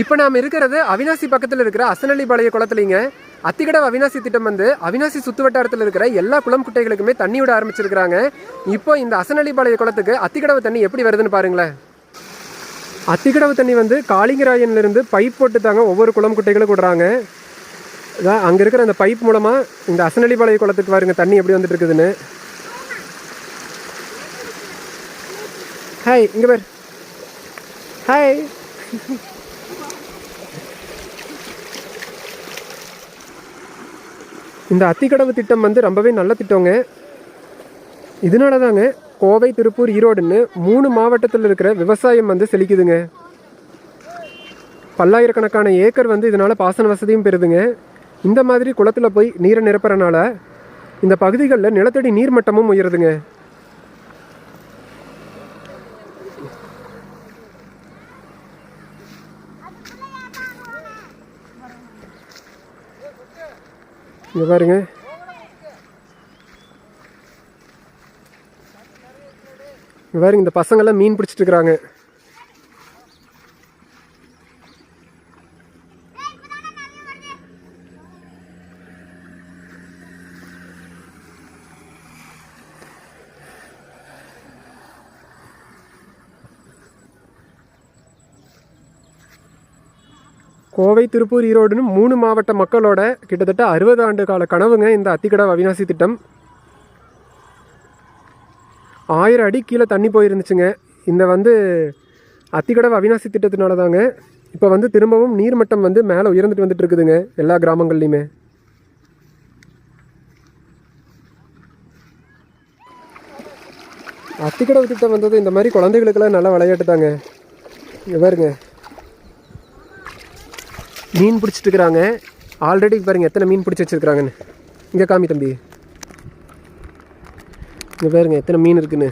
இப்போ நாம் இருக்கிறது அவினாசி பக்கத்தில் இருக்கிற அசனல்லிபாளைய குளத்துலிங்க அத்திக்கடவு அவினாசி திட்டம் வந்து அவினாசி சுத்து வட்டாரத்தில் இருக்கிற எல்லா குளம் குட்டைகளுக்குமே தண்ணி விட ஆரம்பிச்சிருக்கிறாங்க. இப்போ இந்த அசனலிபாளைய குளத்துக்கு அத்திக்கடவு தண்ணி எப்படி வருதுன்னு பாருங்களேன். அத்திக்கடவு தண்ணி வந்து காளிங்கராயன்லேருந்து பைப் போட்டு தாங்க ஒவ்வொரு குளம் குட்டைகளும் விடுறாங்க. இதான் அங்கே இருக்கிற அந்த பைப் மூலமாக இந்த அசனலிபாளைய குளத்துக்கு பாருங்க தண்ணி எப்படி வந்துட்டு இருக்குதுன்னு. ஹாய் இங்கே பேர். ஹாய் இந்த அத்திக்கடவு திட்டம் வந்து ரொம்பவே நல்ல திட்டங்க. இதனால தாங்க கோவை திருப்பூர் ஈரோடுன்னு மூணு மாவட்டத்தில் இருக்கிற விவசாயம் வந்து செழிக்குதுங்க. பல்லாயிரக்கணக்கான ஏக்கர் வந்து இதனால் பாசன வசதியும் பெறுதுங்க. இந்த மாதிரி குளத்தில் போய் நீரை நிரப்புறனால இந்த பகுதிகளில் நிலத்தடி நீர்மட்டமும் உயருதுங்க. இங்க பாருங்க. இங்க பாருங்க இந்த பசங்கள்லாம் மீன் பிடிச்சிட்டு இருக்கிறாங்க. கோவை திருப்பூர் ஈரோடுன்னு மூணு மாவட்ட மக்களோட கிட்டத்தட்ட அறுபது ஆண்டு கால கனவுங்க இந்த அத்திக்கடவு அவினாசி திட்டம். ஆயிரம் அடி கீழே தண்ணி போயிருந்துச்சுங்க. இந்த வந்து அத்திக்கடவு அவினாசி திட்டத்தினால தாங்க இப்போ வந்து திரும்பவும் நீர்மட்டம் வந்து மேலே உயர்ந்துட்டு வந்துட்டு இருக்குதுங்க எல்லா கிராமங்கள்லையுமே. அத்திக்கடவு திட்டம் வந்தது இந்த மாதிரி குழந்தைகளுக்கெல்லாம் நல்லா விளையாட்டு தாங்க இங்கே பாருங்க. மீன் பிடிச்சிட்டு இருக்கிறாங்க ஆல்ரெடி பாருங்க எத்தனை மீன் பிடிச்சி வச்சிருக்கிறாங்கன்னு. இங்கே காமி தம்பி. இங்கே பாருங்க எத்தனை மீன் இருக்குன்னு.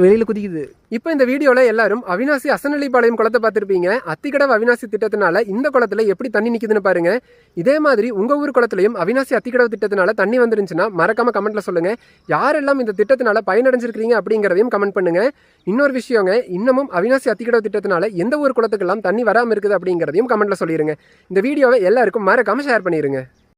வெளியில் குதிக்குது. இப்போ இந்த வீடியோவில் எல்லாரும் அவினாசி அசனலிபாளையம் குளத்தை பார்த்துருப்பீங்க. அத்திக்கடவு அவினாசி திட்டத்தினால இந்த குளத்துல எப்படி தண்ணி நிற்குதுன்னு பாருங்க. இதே மாதிரி உங்கள் ஊர் குளத்துலையும் அவினாசி அத்திக்கடவு திட்டத்தினால தண்ணி வந்துருந்துச்சுன்னா மறக்காம கமெண்ட்ல சொல்லுங்க. யாரெல்லாம் இந்த திட்டத்தினால பயனடைஞ்சிருக்கிறீங்க அப்படிங்கிறதையும் கமெண்ட் பண்ணுங்க. இன்னொரு விஷயங்க இன்னமும் அவினாசி அத்திக்கடவு திட்டத்தினால எந்த ஊர் குளத்துக்கெல்லாம் தண்ணி வராமல் இருக்குது அப்படிங்கிறதையும் கமெண்ட்ல சொல்லிடுங்க இந்த வீடியோவை எல்லாருக்கும் மறக்காம ஷேர் பண்ணிடுங்க